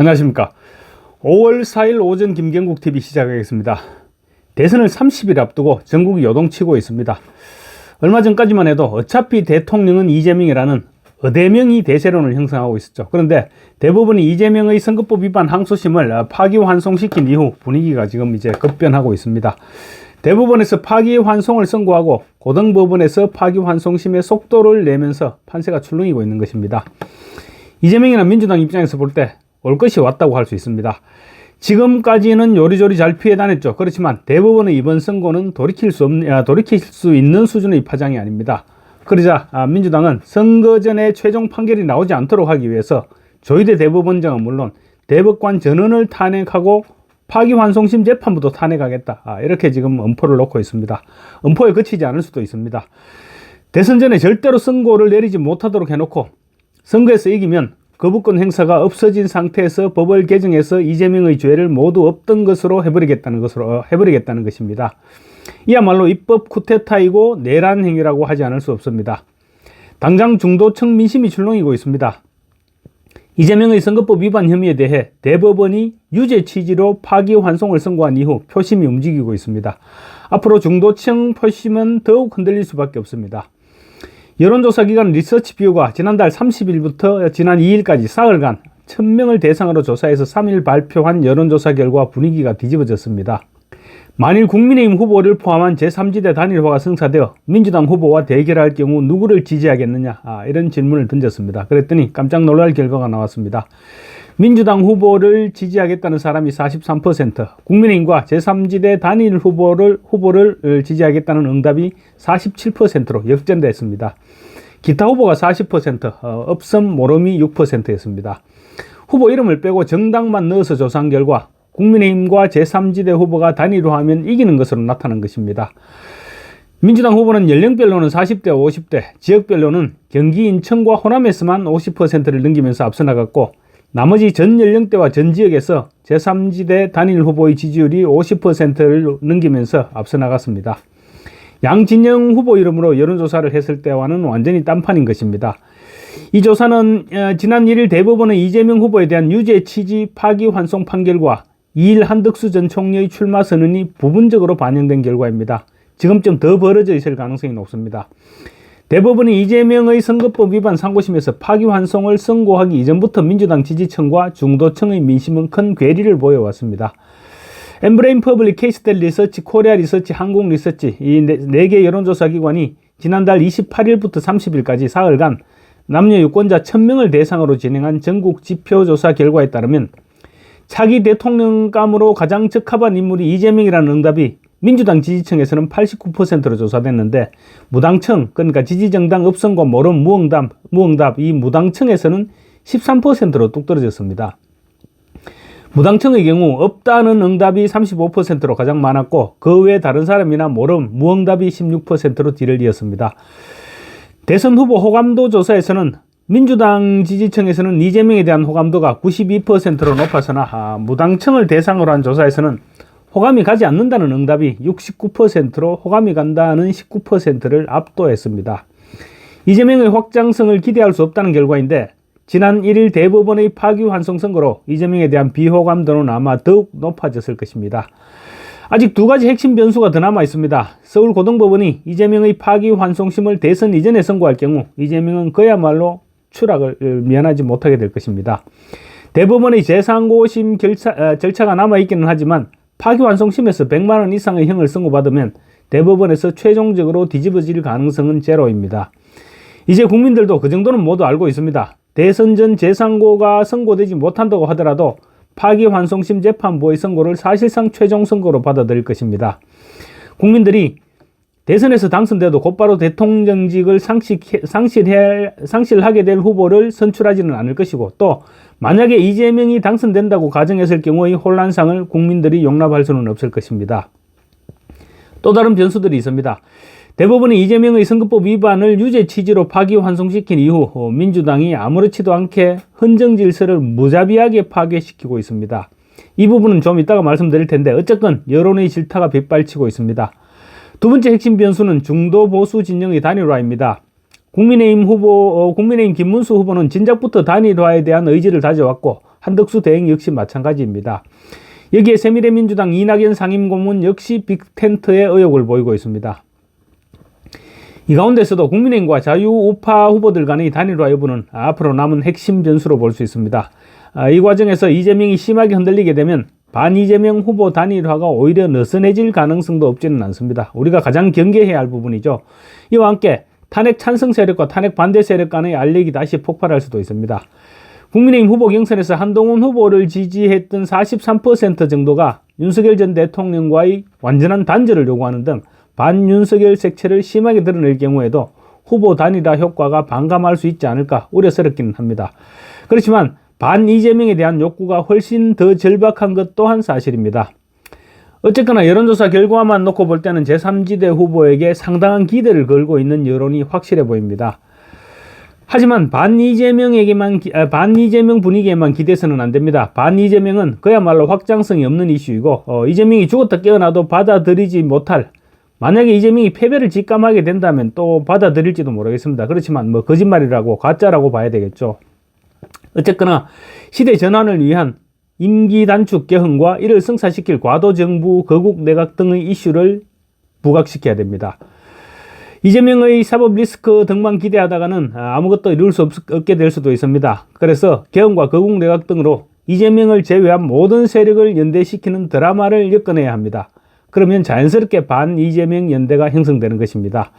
안녕하십니까. 5월 4일 오전 김경국 TV 시작하겠습니다. 대선을 30일 앞두고 전국이 요동치고 있습니다. 얼마 전까지만 해도 어차피 대통령은 이재명이라는 어대명이 대세론을 형성하고 있었죠. 그런데 대부분이 이재명의 선거법 위반 항소심을 파기환송시킨 이후 분위기가 지금 이제 급변하고 있습니다. 대법원에서 파기환송을 선고하고 고등법원에서 파기환송심의 속도를 내면서 판세가 출렁이고 있는 것입니다. 이재명이나 민주당 입장에서 볼 때 올 것이 왔다고 할 수 있습니다. 지금까지는 요리조리 잘 피해 다녔죠. 그렇지만 대법원의 이번 선고는 돌이킬 수 없는, 아, 돌이킬 수 있는 수준의 파장이 아닙니다. 그러자 아, 민주당은 선거 전에 최종 판결이 나오지 않도록 하기 위해서 조희대 대법원장은 물론 대법관 전원을 탄핵하고 파기환송심 재판부도 탄핵하겠다. 아, 이렇게 지금 엄포를 놓고 있습니다. 엄포에 그치지 않을 수도 있습니다. 대선 전에 절대로 선고를 내리지 못하도록 해놓고 선거에서 이기면 거부권 행사가 없어진 상태에서 법을 개정해서 이재명의 죄를 모두 없던 것으로 해버리겠다는 것으로 해버리겠다는 것입니다. 이야말로 입법 쿠데타이고 내란 행위라고 하지 않을 수 없습니다. 당장 중도층 민심이 출렁이고 있습니다. 이재명의 선거법 위반 혐의에 대해 대법원이 유죄 취지로 파기환송을 선고한 이후 표심이 움직이고 있습니다. 앞으로 중도층 표심은 더욱 흔들릴 수밖에 없습니다. 여론조사 기관 리서치뷰가 지난달 30일부터 지난 2일까지 사흘간 1000명을 대상으로 조사해서 3일 발표한 여론조사 결과 분위기가 뒤집어졌습니다. 만일 국민의힘 후보를 포함한 제3지대 단일화가 성사되어 민주당 후보와 대결할 경우 누구를 지지하겠느냐 아, 이런 질문을 던졌습니다. 그랬더니 깜짝 놀랄 결과가 나왔습니다. 민주당 후보를 지지하겠다는 사람이 43%, 국민의힘과 제3지대 단일 후보를, 후보를 지지하겠다는 응답이 47%로 역전됐습니다. 기타 후보가 40%, 어, 없음 모름이 6%였습니다. 후보 이름을 빼고 정당만 넣어서 조사한 결과 국민의힘과 제3지대 후보가 단일화하면 이기는 것으로 나타난 것입니다. 민주당 후보는 연령별로는 40대, 50대, 지역별로는 경기 인천과 호남에서만 50%를 넘기면서 앞서 나갔고 나머지 전 연령대와 전 지역에서 제3지대 단일 후보의 지지율이 50%를 넘기면서 앞서 나갔습니다. 양진영 후보 이름으로 여론조사를 했을 때와는 완전히 딴판인 것입니다. 이 조사는 어, 지난 1일 대법원의 이재명 후보에 대한 유죄 취지 파기환송 판결과 2일 한덕수 전 총리의 출마 선언이 부분적으로 반영된 결과입니다. 지금쯤 더 벌어져 있을 가능성이 높습니다. 대법원이 이재명의 선거법 위반 상고심에서 파기환송을 선고하기 이전부터 민주당 지지층과 중도층의 민심은 큰 괴리를 보여왔습니다. 엠브레인 퍼블릭 케이스텔 리서치, 코리아 리서치, 한국 리서치 이네개 여론조사 기관이 지난달 28일부터 30일까지 사흘간 남녀 유권자 1000명을 대상으로 진행한 전국 지표조사 결과에 따르면 차기 대통령감으로 가장 적합한 인물이 이재명이라는 응답이 민주당 지지층에서는 89%로 조사됐는데 무당층 그러니까 지지정당 없선과 모름 무응답 무응답 이 무당층에서는 13%로 뚝 떨어졌습니다. 무당층의 경우 없다는 응답이 35%로 가장 많았고 그 외 다른 사람이나 모름 무응답이 16%로 뒤를 이었습니다. 대선 후보 호감도 조사에서는 민주당 지지층에서는 이재명에 대한 호감도가 92%로 높아서나 아, 무당층을 대상으로 한 조사에서는 호감이 가지 않는다는 응답이 69%로 호감이 간다는 19%를 압도했습니다. 이재명의 확장성을 기대할 수 없다는 결과인데 지난 1일 대법원의 파기환송 선거로 이재명에 대한 비호감도는 아마 더욱 높아졌을 것입니다. 아직 두 가지 핵심 변수가 더 남아 있습니다. 서울고등법원이 이재명의 파기환송심을 대선 이전에 선고할 경우 이재명은 그야말로 추락을 면하지 못하게 될 것입니다. 대법원의 재상고심 어, 절차가 남아있기는 하지만 파기환송심에서 100만 원 이상의 형을 선고받으면 대법원에서 최종적으로 뒤집어질 가능성은 제로입니다. 이제 국민들도 그 정도는 모두 알고 있습니다. 대선 전 재상고가 선고되지 못한다고 하더라도 파기환송심 재판부의 선고를 사실상 최종 선고로 받아들일 것입니다. 국민들이 대선에서 당선돼도 곧바로 대통령직을 상실, 상실해, 상실하게 될 후보를 선출하지는 않을 것이고 또 만약에 이재명이 당선된다고 가정했을 경우의 혼란상을 국민들이 용납할 수는 없을 것입니다. 또 다른 변수들이 있습니다. 대법원이 이재명의 선거법 위반을 유죄 취지로 파기환송시킨 이후 어, 민주당이 아무렇지도 않게 헌정 질서를 무자비하게 파괴시키고 있습니다. 이 부분은 좀 이따가 말씀드릴 텐데 어쨌건 여론의 질타가 빗발치고 있습니다. 두 번째 핵심 변수는 중도 보수 진영의 단일화입니다. 국민의힘 후보, 어, 국민의힘 김문수 후보는 진작부터 단일화에 대한 의지를 다져왔고 한덕수 대행 역시 마찬가지입니다. 여기에 새미래 민주당 이낙연 상임고문 역시 빅텐트의 의혹을 보이고 있습니다. 이 가운데서도 국민의힘과 자유우파 후보들 간의 단일화 여부는 앞으로 남은 핵심 변수로 볼 수 있습니다. 아, 이 과정에서 이재명이 심하게 흔들리게 되면 반 이재명 후보 단일화가 오히려 느슨해질 가능성도 없지는 않습니다. 우리가 가장 경계해야 할 부분이죠. 이와 함께 탄핵 찬성 세력과 탄핵 반대 세력 간의 알력이 다시 폭발할 수도 있습니다. 국민의힘 후보 경선에서 한동훈 후보를 지지했던 43% 정도가 윤석열 전 대통령과의 완전한 단절을 요구하는 등 반윤석열 색채를 심하게 드러낼 경우에도 후보 단일화 효과가 반감할 수 있지 않을까 우려스럽기는 합니다. 그렇지만 반 이재명에 대한 욕구가 훨씬 더 절박한 것 또한 사실입니다. 어쨌거나 여론조사 결과만 놓고 볼 때는 제3지대 후보에게 상당한 기대를 걸고 있는 여론이 확실해 보입니다. 하지만 반 이재명에게만 아, 반 이재명 분위기에만 기대서는 안 됩니다. 반 이재명은 그야말로 확장성이 없는 이슈이고 어, 이재명이 죽었다 깨어나도 받아들이지 못할 만약에 이재명이 패배를 직감하게 된다면 또 받아들일지도 모르겠습니다. 그렇지만 뭐 거짓말이라고 가짜라고 봐야 되겠죠. 어쨌거나 시대 전환을 위한 임기 단축 개헌과 이를 성사시킬 과도 정부 거국 내각 등의 이슈를 부각시켜야 됩니다. 이재명의 사법 리스크 등만 기대하다가는 아무것도 이룰 수 없, 게될 수도 있습니다. 그래서 개헌과 거국 내각 등으로 이재명을 제외한 모든 세력을 연대시키는 드라마를 엮어내야 합니다. 그러면 자연스럽게 반 이재명 연대가 형성되는 것입니다.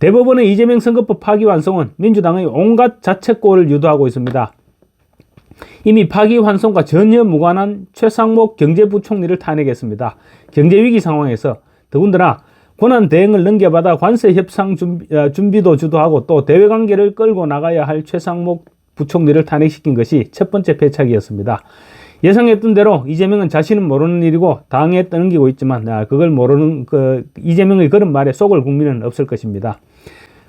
대법원의 이재명 선거법 파기 완성은 민주당의 온갖 자책골을 유도하고 있습니다. 이미 파기 환송과 전혀 무관한 최상목 경제부총리를 탄핵했습니다. 경제위기 상황에서 더군다나 권한 대행을 넘겨받아 관세 협상 준비, 어, 준비 도 주도하고 또 대외 관계를 끌고 나가야 할 최상목 부총리를 탄핵시킨 것이 첫 번째 패착이었습니다. 예상했던 대로 이재명은 자신은 모르는 일이고 당에 떠넘기고 있지만 아, 그걸 모르는 그 이재명의 그런 말에 속을 국민은 없을 것입니다.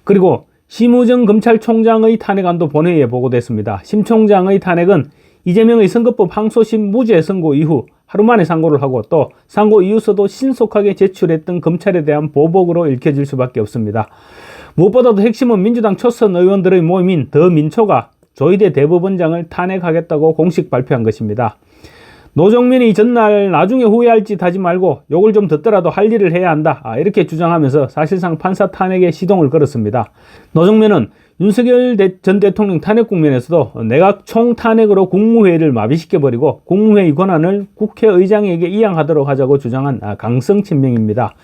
그리고 심우정 검찰총장의 탄핵안도 본회의에 보고됐습니다. 심 총장의 탄핵은 이재명의 선거법 항소심 무죄 선고 이후 하루 만에 상고를 하고 또 상고 이유서도 신속하게 제출했던 검찰에 대한 보복으로 읽혀질 수밖에 없습니다. 무엇보다도 핵심은 민주당 초선 의원들의 모임인 더민초가 조희대 대법원장을 탄핵하겠다고 공식 발표한 것입니다. 노정민이 전날 나중에 후회할지 하지 말고 욕을 좀 듣더라도 할 일을 해야 한다. 아, 이렇게 주장하면서 사실상 판사 탄핵에 시동을 걸었습니다. 노정민은 윤석열 전 대통령 탄핵 국면에서도 내각 총탄핵으로 국무회의를 마비시켜버리고 국무회의 권한을 국회의장에게 이양하도록 하자고 주장한 아, 강성 친명입니다.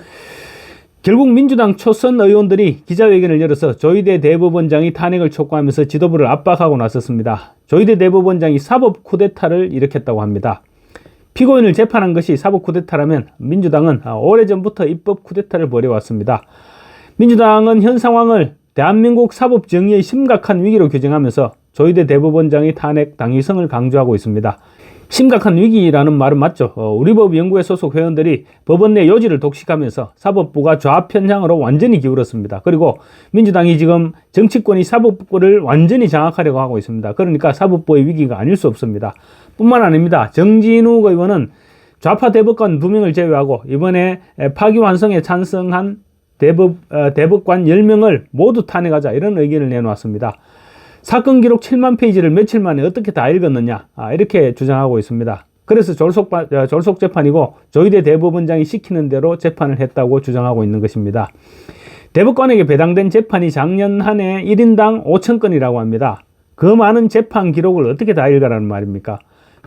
결국 민주당 초선 의원들이 기자회견을 열어서 조희대 대법원장이 탄핵을 촉구하면서 지도부를 압박하고 나섰습니다. 조희대 대법원장이 사법 쿠데타를 일으켰다고 합니다. 피고인을 재판한 것이 사법 쿠데타라면 민주당은 오래전부터 입법 쿠데타를 벌여왔습니다. 민주당은 현 상황을 대한민국 사법 정의의 심각한 위기로 규정하면서 조희대 대법원장의 탄핵 당위성을 강조하고 있습니다. 심각한 위기라는 말은 맞죠. 어, 우리법 연구회 소속 회원들이 법원 내 요지를 독식하면서 사법부가 좌편향으로 완전히 기울었습니다. 그리고 민주당이 지금 정치권이 사법부를 완전히 장악하려고 하고 있습니다. 그러니까 사법부의 위기가 아닐 수 없습니다. 뿐만 아닙니다. 정진우 의원은 좌파 대법관 두 명을 제외하고 이번에 파기환송에 찬성한 대법, 어, 대법관 10명을 모두 탄핵하자 이런 의견을 내놓았습니다. 사건 기록 7만 페이지를 며칠 만에 어떻게 다 읽었느냐 아, 이렇게 주장하고 있습니다. 그래서 졸속, 어, 졸속 재판이고 조희대 대법원장이 시키는 대로 재판을 했다고 주장하고 있는 것입니다. 대법관에게 배당된 재판이 작년 한 해 1인당 5천 건이라고 합니다. 그 많은 재판 기록을 어떻게 다 읽으라는 말입니까?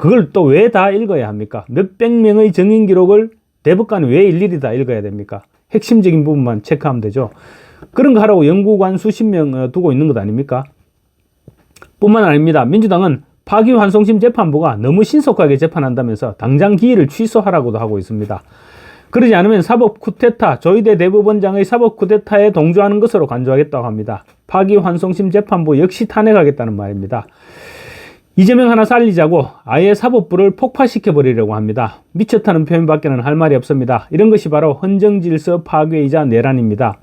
그걸 또 왜 다 읽어야 합니까? 몇백 명의 증인 기록을 대법관이 왜 일일이 다 읽어야 됩니까? 핵심적인 부분만 체크하면 되죠. 그런 거 하라고 연구관 수십 명 어, 두고 있는 것 아닙니까? 뿐만 아닙니다. 민주당은 파기환송심 재판부가 너무 신속하게 재판한다면서 당장 기일을 취소하라고도 하고 있습니다. 그러지 않으면 사법 쿠데타, 조희대 대법원장의 사법 쿠데타에 동조하는 것으로 간주하겠다고 합니다. 파기환송심 재판부 역시 탄핵하겠다는 말입니다. 이재명 하나 살리자고 아예 사법부를 폭파시켜버리려고 합니다. 미쳤다는 표현밖에는 할 말이 없습니다. 이런 것이 바로 헌정질서 파괴이자 내란입니다.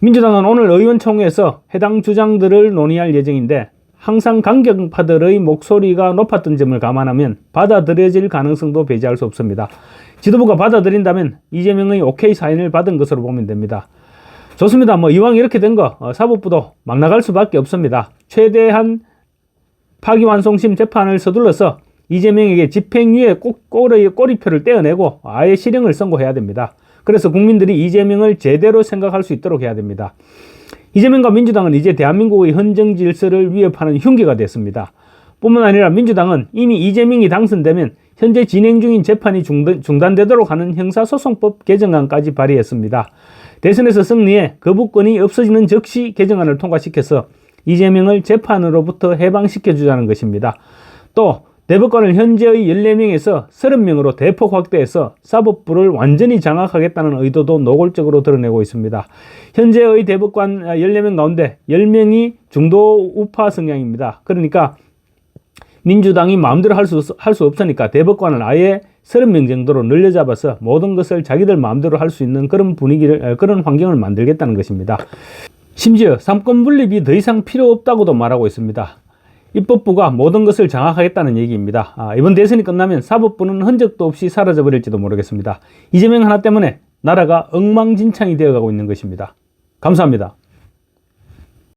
민주당은 오늘 의원총회에서 해당 주장들을 논의할 예정인데 항상 강경파들의 목소리가 높았던 점을 감안하면 받아들여질 가능성도 배제할 수 없습니다. 지도부가 받아들인다면 이재명의 오케이 사인을 받은 것으로 보면 됩니다. 좋습니다. 뭐 이왕 이렇게 된 거 사법부도 막 나갈 수밖에 없습니다. 최대한 파기환송심 재판을 서둘러서 이재명에게 집행유예 꼭 꼬리, 꼬리표를 떼어내고 아예 실형을 선고해야 됩니다. 그래서 국민들이 이재명을 제대로 생각할 수 있도록 해야 됩니다. 이재명과 민주당은 이제 대한민국의 헌정 질서를 위협하는 흉기가 됐습니다. 뿐만 아니라 민주당은 이미 이재명이 당선되면 현재 진행 중인 재판이 중단, 중단되도록 하는 형사소송법 개정안까지 발의했습니다. 대선에서 승리해 거부권이 없어지는 즉시 개정안을 통과시켜서 이재명을 재판으로부터 해방시켜 주자는 것입니다. 또 대법관을 현재의 14명에서 30명으로 대폭 확대해서 사법부를 완전히 장악하겠다는 의도도 노골적으로 드러내고 있습니다. 현재의 대법관 14명 가운데 10명이 중도 우파 성향입니다. 그러니까 민주당이 마음대로 할 수 할 수 없으니까 대법관을 아예 30명 정도로 늘려잡아서 모든 것을 자기들 마음대로 할 수 있는 그런 분위기를 그런 환경을 만들겠다는 것입니다. 심지어 삼권 분립이 더 이상 필요 없다고도 말하고 있습니다. 입법부가 모든 것을 장악하겠다는 얘기입니다. 아, 이번 대선이 끝나면 사법부는 흔적도 없이 사라져버릴지도 모르겠습니다. 이재명 하나 때문에 나라가 엉망진창이 되어가고 있는 것입니다. 감사합니다.